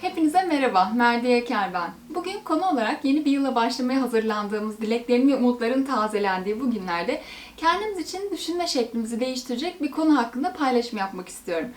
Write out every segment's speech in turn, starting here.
Hepinize merhaba, Merdi Yeker ben. Bugün konu olarak yeni bir yıla başlamaya hazırlandığımız, dileklerin ve umutların tazelendiği bu günlerde kendimiz için düşünme şeklimizi değiştirecek bir konu hakkında paylaşım yapmak istiyorum.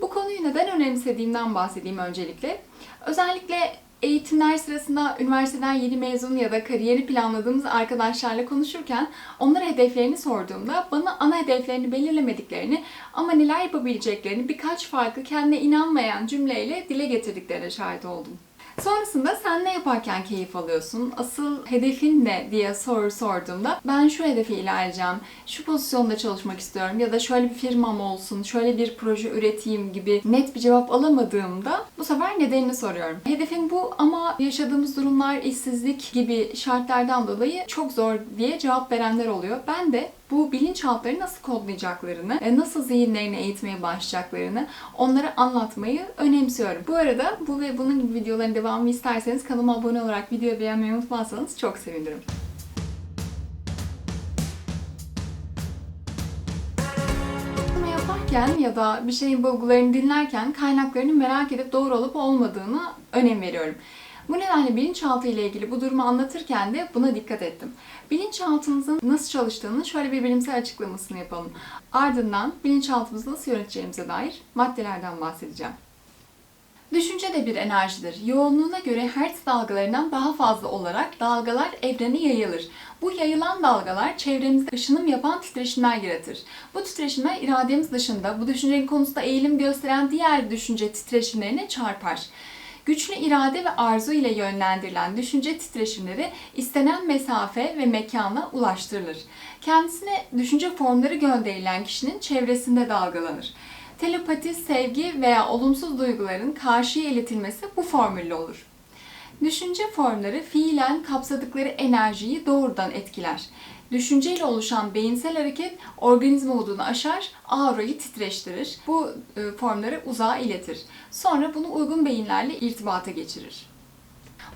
Bu konuyu neden önemsediğimden bahsedeyim öncelikle. Özellikle eğitimler sırasında üniversiteden yeni mezun ya da kariyeri planladığımız arkadaşlarla konuşurken onlara hedeflerini sorduğumda bana ana hedeflerini belirlemediklerini ama neler yapabileceklerini birkaç farklı kendine inanmayan cümleyle dile getirdiklerine şahit oldum. Sonrasında sen ne yaparken keyif alıyorsun? Asıl hedefin ne diye soru sorduğumda ben şu hedefe ilerleyeceğim, şu pozisyonda çalışmak istiyorum ya da şöyle bir firmam olsun, şöyle bir proje üreteyim gibi net bir cevap alamadığımda bu sefer nedenini soruyorum. Hedefim bu ama yaşadığımız durumlar işsizlik gibi şartlardan dolayı çok zor diye cevap verenler oluyor. Ben de bu bilinçaltları nasıl kodlayacaklarını, e, nasıl zihinlerini eğitmeye başlayacaklarını onlara anlatmayı önemsiyorum. Bu arada bu ve bunun gibi videoların devamını isterseniz kanalıma abone olarak videoyu beğenmeyi unutmazsanız çok sevinirim. Yaparken ya da bir şeyin bulgularını dinlerken kaynaklarını merak edip doğru olup olmadığına önem veriyorum. Bu nedenle bilinçaltı ile ilgili bu durumu anlatırken de buna dikkat ettim. Bilinçaltımızın nasıl çalıştığını şöyle bir bilimsel açıklamasını yapalım. Ardından bilinçaltımızı nasıl yöneteceğimize dair maddelerden bahsedeceğim. Düşünce de bir enerjidir. Yoğunluğuna göre hertz dalgalarından daha fazla olarak dalgalar evrene yayılır. Bu yayılan dalgalar çevremizde ışınım yapan titreşimler yaratır. Bu titreşimler irademiz dışında bu düşüncenin konusunda eğilim gösteren diğer düşünce titreşimlerine çarpar. Güçlü irade ve arzu ile yönlendirilen düşünce titreşimleri istenen mesafe ve mekana ulaştırılır. Kendisine düşünce formları gönderilen kişinin çevresinde dalgalanır. Telepati, sevgi veya olumsuz duyguların karşıya iletilmesi bu formülle olur. Düşünce formları fiilen kapsadıkları enerjiyi doğrudan etkiler. Düşünceyle oluşan beyinsel hareket organizma modunu aşar, aurayı titreştirir. Bu e, formları uzağa iletir. Sonra bunu uygun beyinlerle irtibata geçirir.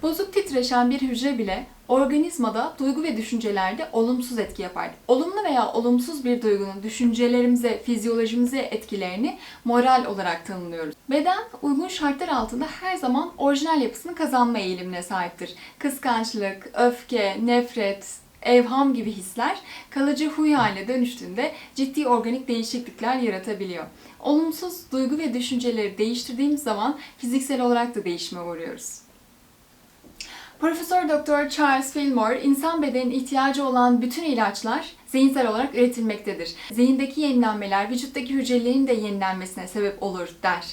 Bozuk titreşen bir hücre bile organizmada duygu ve düşüncelerde olumsuz etki yapar. Olumlu veya olumsuz bir duygunun düşüncelerimize, fizyolojimize etkilerini moral olarak tanımlıyoruz. Beden uygun şartlar altında her zaman orijinal yapısını kazanma eğilimine sahiptir. Kıskançlık, öfke, nefret, evham gibi hisler kalıcı huy haline dönüştüğünde ciddi organik değişiklikler yaratabiliyor. Olumsuz duygu ve düşünceleri değiştirdiğimiz zaman fiziksel olarak da değişime uğruyoruz. Profesör Doktor Charles Fillmore, insan bedeninin ihtiyacı olan bütün ilaçlar zihinsel olarak üretilmektedir. Zihindeki yenilenmeler vücuttaki hücrelerin de yenilenmesine sebep olur der.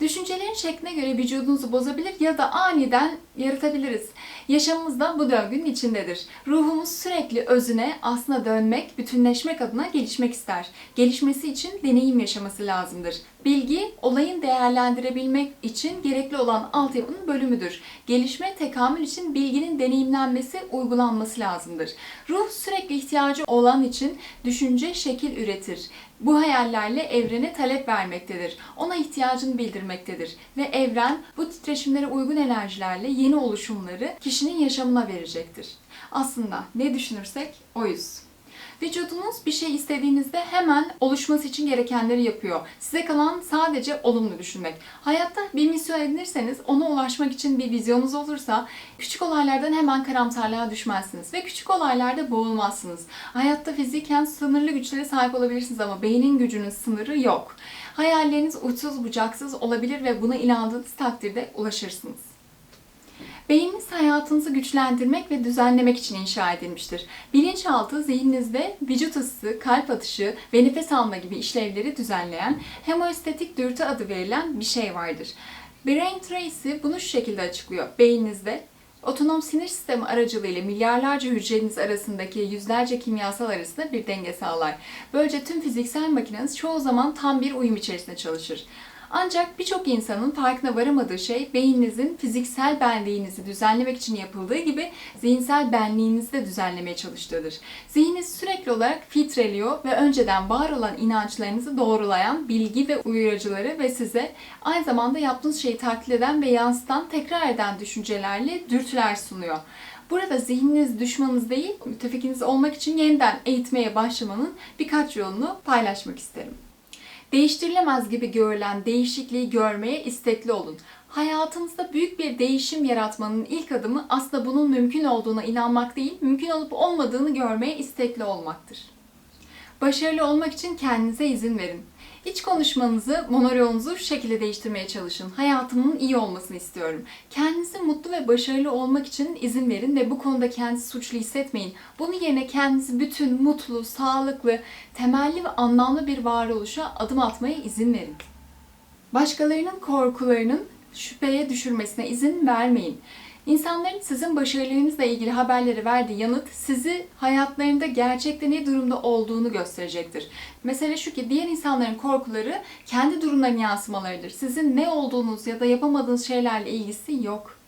Düşüncelerin şekline göre vücudunuzu bozabilir ya da aniden yaratabiliriz. Yaşamımız da bu döngünün içindedir. Ruhumuz sürekli özüne, aslına dönmek, bütünleşmek adına gelişmek ister. Gelişmesi için deneyim yaşaması lazımdır. Bilgi, olayın değerlendirebilmek için gerekli olan altyapının bölümüdür. Gelişme, tekamül için bilginin deneyimlenmesi, uygulanması lazımdır. Ruh sürekli ihtiyacı olan için düşünce şekil üretir. Bu hayallerle evrene talep vermektedir. Ona ihtiyacını bildirmektedir. Ve evren bu titreşimlere uygun enerjilerle yeni oluşumları kişinin yaşamına verecektir. Aslında ne düşünürsek oyuz. Vücudunuz bir şey istediğinizde hemen oluşması için gerekenleri yapıyor. Size kalan sadece olumlu düşünmek. Hayatta bir misyon edinirseniz ona ulaşmak için bir vizyonunuz olursa küçük olaylardan hemen karamsarlığa düşmezsiniz ve küçük olaylarda boğulmazsınız. Hayatta fiziken sınırlı güçlere sahip olabilirsiniz ama beynin gücünün sınırı yok. Hayalleriniz uçsuz bucaksız olabilir ve buna inandığınız takdirde ulaşırsınız. Beyniniz hayatınızı güçlendirmek ve düzenlemek için inşa edilmiştir. Bilinçaltı zihninizde vücut ısısı, kalp atışı ve nefes alma gibi işlevleri düzenleyen hemostatik dürtü adı verilen bir şey vardır. Brain Tracy bunu şu şekilde açıklıyor. Beyninizde Otonom sinir sistemi aracılığıyla milyarlarca hücreniz arasındaki yüzlerce kimyasal arasında bir denge sağlar. Böylece tüm fiziksel makineniz çoğu zaman tam bir uyum içerisinde çalışır. Ancak birçok insanın farkına varamadığı şey beyninizin fiziksel benliğinizi düzenlemek için yapıldığı gibi zihinsel benliğinizi de düzenlemeye çalıştığıdır. Zihniniz sürekli olarak filtreliyor ve önceden var olan inançlarınızı doğrulayan bilgi ve uyarıcıları ve size aynı zamanda yaptığınız şeyi taklit eden ve yansıtan tekrar eden düşüncelerle dürtüler sunuyor. Burada zihniniz düşmanınız değil, müttefikiniz olmak için yeniden eğitmeye başlamanın birkaç yolunu paylaşmak isterim. Değiştirilemez gibi görülen değişikliği görmeye istekli olun. Hayatınızda büyük bir değişim yaratmanın ilk adımı aslında bunun mümkün olduğuna inanmak değil, mümkün olup olmadığını görmeye istekli olmaktır. Başarılı olmak için kendinize izin verin. İç konuşmanızı, monoloğunuzu şu şekilde değiştirmeye çalışın. Hayatımın iyi olmasını istiyorum. Kendinizi mutlu ve başarılı olmak için izin verin ve bu konuda kendinizi suçlu hissetmeyin. Bunun yerine kendinizi bütün, mutlu, sağlıklı, temelli ve anlamlı bir varoluşa adım atmaya izin verin. Başkalarının korkularının şüpheye düşürmesine izin vermeyin. İnsanların sizin başarılarınızla ilgili haberleri verdiği yanıt sizi hayatlarında gerçekte ne durumda olduğunu gösterecektir. Mesele şu ki diğer insanların korkuları kendi durumlarının yansımalarıdır. Sizin ne olduğunuz ya da yapamadığınız şeylerle ilgisi yok.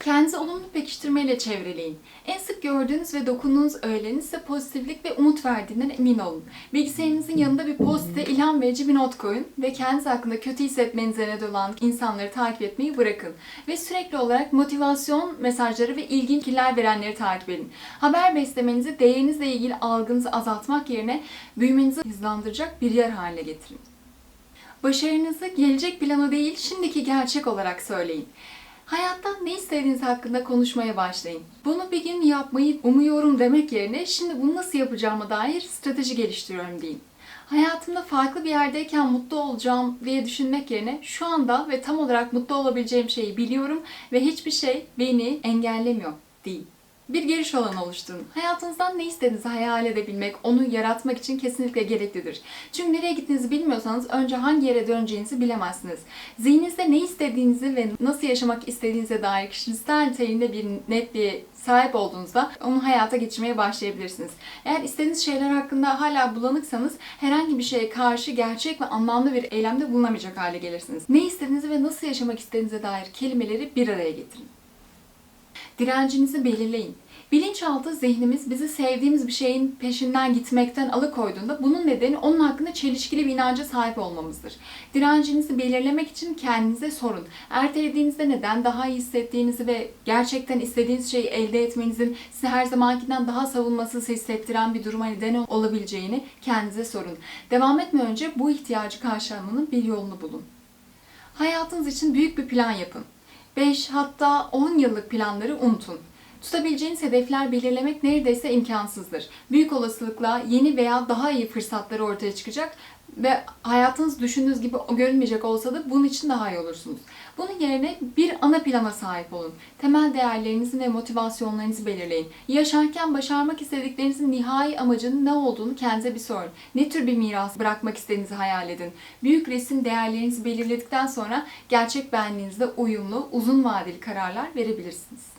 Kendinizi olumlu pekiştirmeyle çevreleyin. En sık gördüğünüz ve dokunduğunuz öğelerin size pozitiflik ve umut verdiğinden emin olun. Bilgisayarınızın yanında bir post-it'e ilham verici bir not koyun ve kendiniz hakkında kötü hissetmenize neden olan insanları takip etmeyi bırakın. Ve sürekli olarak motivasyon mesajları ve ilginç fikirler verenleri takip edin. Haber beslemenizi değerinizle ilgili algınızı azaltmak yerine büyümenizi hızlandıracak bir yer haline getirin. Başarınızı gelecek planı değil, şimdiki gerçek olarak söyleyin. Hayattan ne istediğiniz hakkında konuşmaya başlayın. Bunu bir gün yapmayı umuyorum demek yerine şimdi bunu nasıl yapacağıma dair strateji geliştiriyorum deyin. Hayatımda farklı bir yerdeyken mutlu olacağım diye düşünmek yerine şu anda ve tam olarak mutlu olabileceğim şeyi biliyorum ve hiçbir şey beni engellemiyor deyin. Bir giriş alanı oluşturun. Hayatınızdan ne istediğinizi hayal edebilmek, onu yaratmak için kesinlikle gereklidir. Çünkü nereye gittiğinizi bilmiyorsanız önce hangi yere döneceğinizi bilemezsiniz. Zihninizde ne istediğinizi ve nasıl yaşamak istediğinize dair kişisel niteliğinde bir netliğe sahip olduğunuzda onu hayata geçirmeye başlayabilirsiniz. Eğer istediğiniz şeyler hakkında hala bulanıksanız herhangi bir şeye karşı gerçek ve anlamlı bir eylemde bulunamayacak hale gelirsiniz. Ne istediğinizi ve nasıl yaşamak istediğinize dair kelimeleri bir araya getirin. Direncinizi belirleyin. Bilinçaltı zihnimiz bizi sevdiğimiz bir şeyin peşinden gitmekten alıkoyduğunda bunun nedeni onun hakkında çelişkili bir inanca sahip olmamızdır. Direncinizi belirlemek için kendinize sorun. Ertelediğinizde neden daha iyi hissettiğinizi ve gerçekten istediğiniz şeyi elde etmenizin sizi her zamankinden daha savunmasız hissettiren bir duruma neden olabileceğini kendinize sorun. Devam etmeden önce bu ihtiyacı karşılamanın bir yolunu bulun. Hayatınız için büyük bir plan yapın. 5 hatta 10 yıllık planları unutun. Tutabileceğiniz hedefler belirlemek neredeyse imkansızdır. Büyük olasılıkla yeni veya daha iyi fırsatları ortaya çıkacak ve hayatınız düşündüğünüz gibi görünmeyecek olsa da bunun için daha iyi olursunuz. Bunun yerine bir ana plana sahip olun. Temel değerlerinizi ve motivasyonlarınızı belirleyin. Yaşarken başarmak istediklerinizin nihai amacının ne olduğunu kendinize bir sorun. Ne tür bir miras bırakmak istediğinizi hayal edin. Büyük resim değerlerinizi belirledikten sonra gerçek benliğinizle uyumlu, uzun vadeli kararlar verebilirsiniz.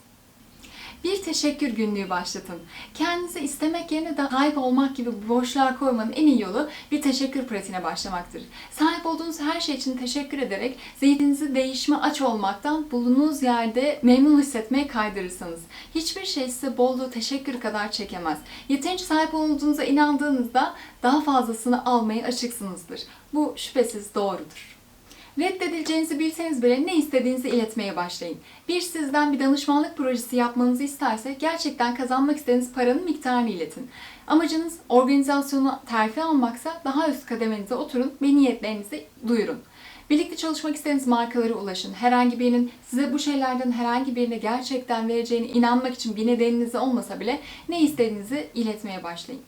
Bir teşekkür günlüğü başlatın. Kendinizi istemek yerine de sahip olmak gibi boşluğa koymanın en iyi yolu bir teşekkür pratiğine başlamaktır. Sahip olduğunuz her şey için teşekkür ederek zihninizi değişime aç olmaktan bulunduğunuz yerde memnun hissetmeye kaydırırsanız hiçbir şey size bolluğu teşekkür kadar çekemez. Yeterince sahip olduğunuza inandığınızda daha fazlasını almaya açıksınızdır. Bu şüphesiz doğrudur. Reddedileceğinizi bilseniz bile ne istediğinizi iletmeye başlayın. Bir sizden bir danışmanlık projesi yapmanızı isterse gerçekten kazanmak istediğiniz paranın miktarını iletin. Amacınız organizasyonu terfi almaksa daha üst kademenize oturun ve niyetlerinizi duyurun. Birlikte çalışmak istediğiniz markalara ulaşın. Herhangi birinin size bu şeylerden herhangi birine gerçekten vereceğine inanmak için bir nedeniniz olmasa bile ne istediğinizi iletmeye başlayın.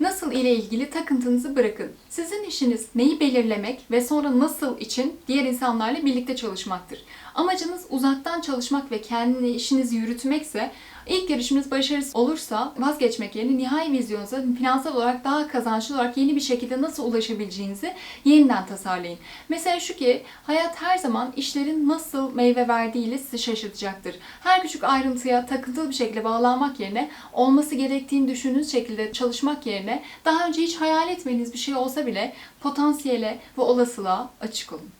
Nasıl ile ilgili takıntınızı bırakın. Sizin işiniz neyi belirlemek ve sonra nasıl için diğer insanlarla birlikte çalışmaktır. Amacınız uzaktan çalışmak ve kendi işinizi yürütmekse ilk girişiminiz başarısız olursa vazgeçmek yerine nihai vizyonunuza finansal olarak daha kazançlı olarak yeni bir şekilde nasıl ulaşabileceğinizi yeniden tasarlayın. Mesela şu ki hayat her zaman işlerin nasıl meyve verdiğiyle sizi şaşırtacaktır. Her küçük ayrıntıya takıntılı bir şekilde bağlanmak yerine olması gerektiğini düşündüğünüz şekilde çalışmak yerine daha önce hiç hayal etmediğiniz bir şey olsa bile potansiyele ve olasılığa açık olun.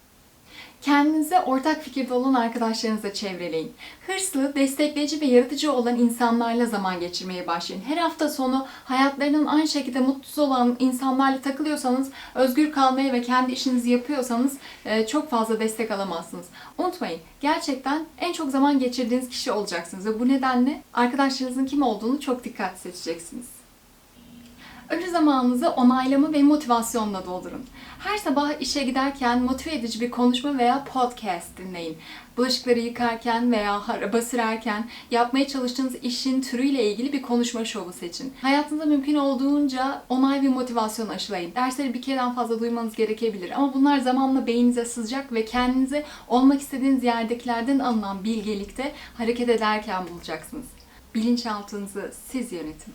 Kendinize ortak fikirde olan arkadaşlarınızla çevreleyin. Hırslı, destekleyici ve yaratıcı olan insanlarla zaman geçirmeye başlayın. Her hafta sonu hayatlarının aynı şekilde mutsuz olan insanlarla takılıyorsanız, özgür kalmaya ve kendi işinizi yapıyorsanız e, çok fazla destek alamazsınız. Unutmayın, gerçekten en çok zaman geçirdiğiniz kişi olacaksınız ve bu nedenle arkadaşlarınızın kim olduğunu çok dikkat seçeceksiniz. Önce zamanınızı onaylama ve motivasyonla doldurun. Her sabah işe giderken motive edici bir konuşma veya podcast dinleyin. Bulaşıkları yıkarken veya araba sürerken yapmaya çalıştığınız işin türüyle ilgili bir konuşma şovu seçin. Hayatınızda mümkün olduğunca onay ve motivasyon aşılayın. Dersleri bir kereden fazla duymanız gerekebilir ama bunlar zamanla beyninize sızacak ve kendinizi olmak istediğiniz yerdekilerden alınan bilgelikte hareket ederken bulacaksınız. Bilinçaltınızı siz yönetin.